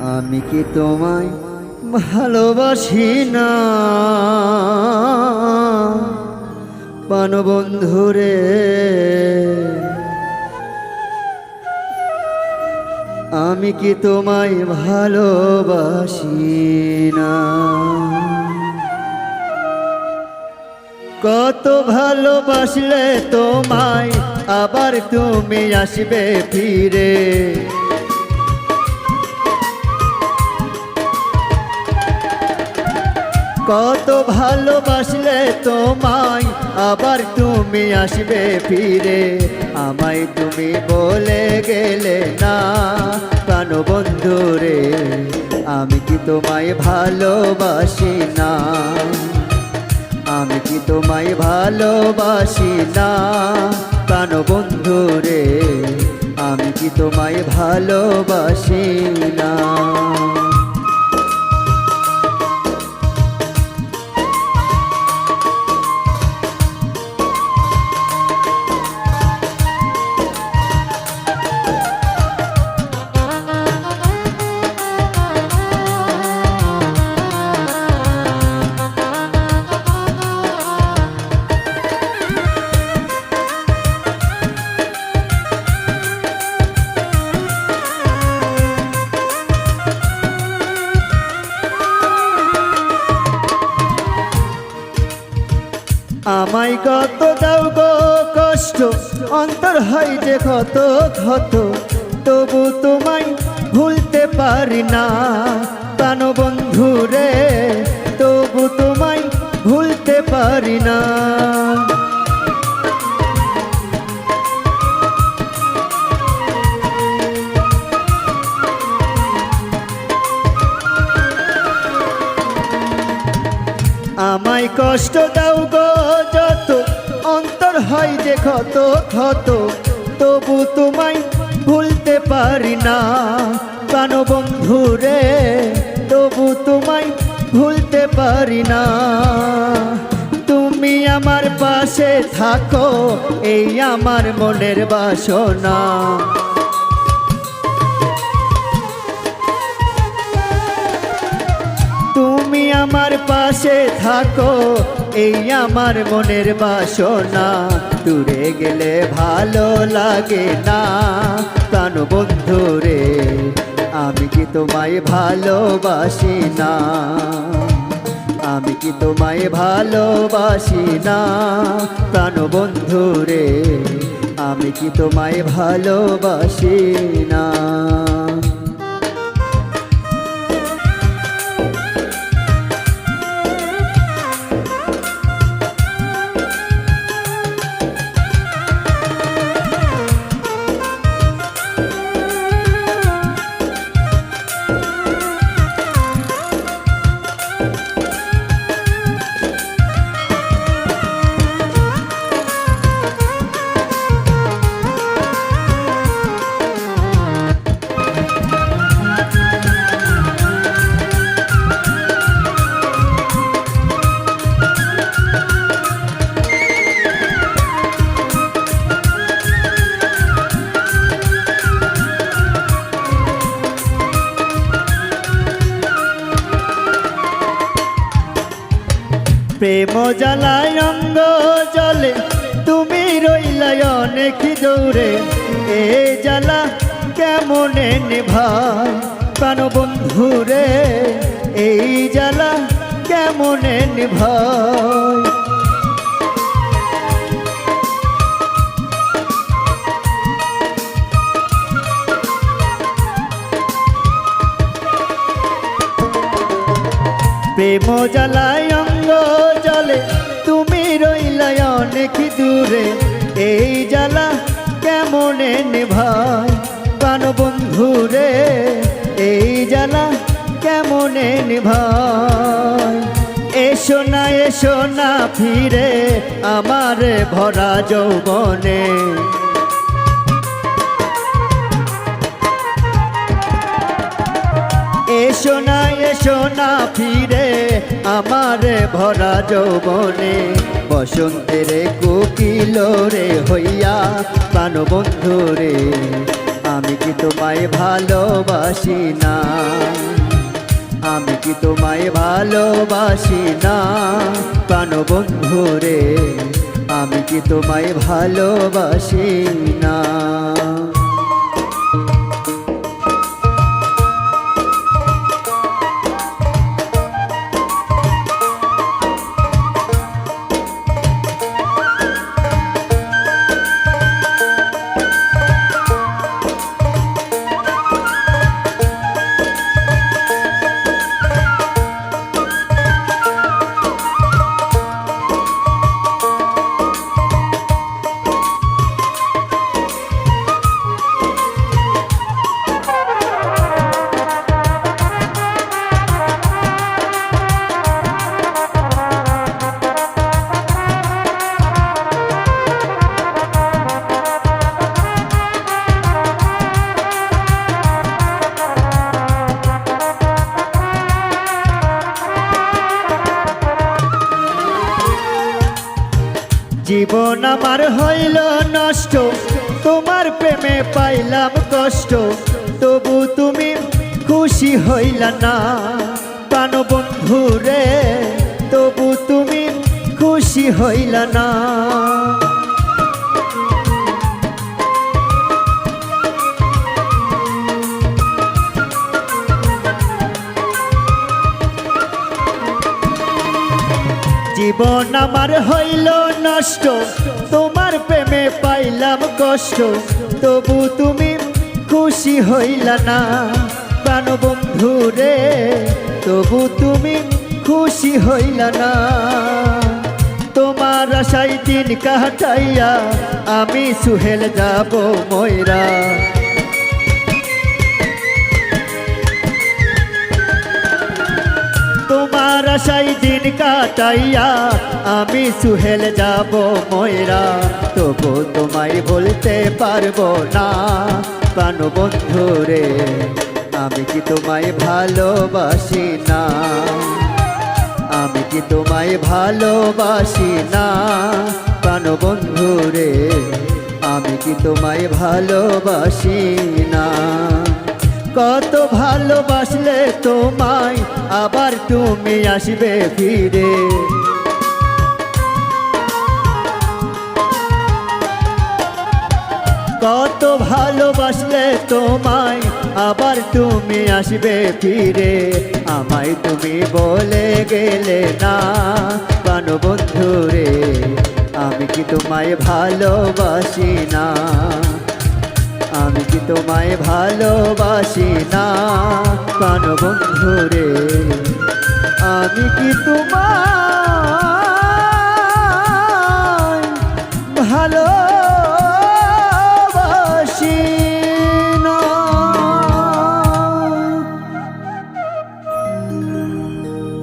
আমি কি তোমায় ভালোবাসি না? পানবন্ধুরে আমি কি তোমায় ভালোবাসি না? কত ভালোবাসলে তোমায় আবার তুমি আসবে ফিরে। কত ভালোবাসলে তোমায়, আবার তুমি আসবে ফিরে। আমায় তুমি বলে গেলে না কানো বন্ধু রে, আমি কি তোমায় ভালোবাসি না? আমি কি তোমায় ভালোবাসি না কানো বন্ধু রে, আমি কি তোমায় ভালোবাসি না? আমায় কত দাও গো কষ্ট, অন্তর হয় যে কত ক্ষত, তবু তোমায় ভুলতে পারি না। কেন বন্ধু রে আমায় কষ্ট দাও গো যত, অন্তর হয় যে ক্ষত ক্ষত, তবু তোমায় ভুলতে পারি না। প্রাণ বন্ধু রে, তবু তোমায় ভুলতে পারি না। তুমি আমার পাশে থাকো, এই আমার মনের বাসনা। আমার পাশে থাকো, এই আমার মনের বাসনা। দূরে গেলে ভালো লাগে না। প্রাণ বন্ধু রে, আমি কি তোমায় ভালোবাসি না? আমি কি তোমায় ভালোবাসি না? প্রাণ বন্ধু রে, আমি কি তোমায় ভালোবাসি না? প্রেম জ্বালায় অঙ্গ জলে, তুমি রইলাই অনেক দৌড়ে এ জ্বালা কেমনে নিভাই প্রাণ বন্ধু রে এই জ্বালা কেমনে নিভাই প্রেম জ্বালায় রইলাই অনেক দূরে, এই জ্বালা কেমনে নিভাই প্রাণ বন্ধু রে, এই জ্বালা কেমনে নিভাই এসো না এসো না ফিরে আমার ভরা যৌবনে। এসো না এসো না ফিরে আমার ভরা যৌবনে, বসন্তের কোকিল রে হইয়া প্রাণ বন্ধু রে, আমি কি তোমায় ভালোবাসি না? আমি কি তোমায় ভালোবাসি না প্রাণ বন্ধু রে, আমি কি তোমায় ভালোবাসি না? জীবন আমার হইল নষ্ট, তোমার প্রেমে পাইলাম কষ্ট। তবু তুমি খুশি হইল না, প্রাণ বন্ধু রে, তবু তুমি খুশি হইল না। জীবন আমার হইল নষ্ট। তোমার প্রেমে পাইলাম কষ্ট। তবু তুমি খুশি হইল না। প্রাণ বন্ধু রে, তবু তুমি খুশি হইল না। তোমার আশাই দিন কাটাইয়া আমি সুহেল যাব ময়রা। আশাই দিন কাটাইয়া, আমি সুহেল যাব ময়রা। তবু তোমায় বলতে পারব না প্রাণ বন্ধু রে, আমি কি তোমায় ভালোবাসি না? আমি কি তোমায় ভালোবাসি না প্রাণ বন্ধু রে, আমি কি তোমায় ভালোবাসি না? কত ভালোবাসলে তোমায় আবার তুমি আসবে ফিরে। কত ভালোবাসলে তোমায় আবার তুমি আসবে ফিরে। আমায় তুমি বলে গেলে না বন্ধু রে আমি কি তোমায় ভালোবাসি না? আমি কি তোমায় ভালোবাসি না? প্রাণ বন্ধু আমি কি তোমায়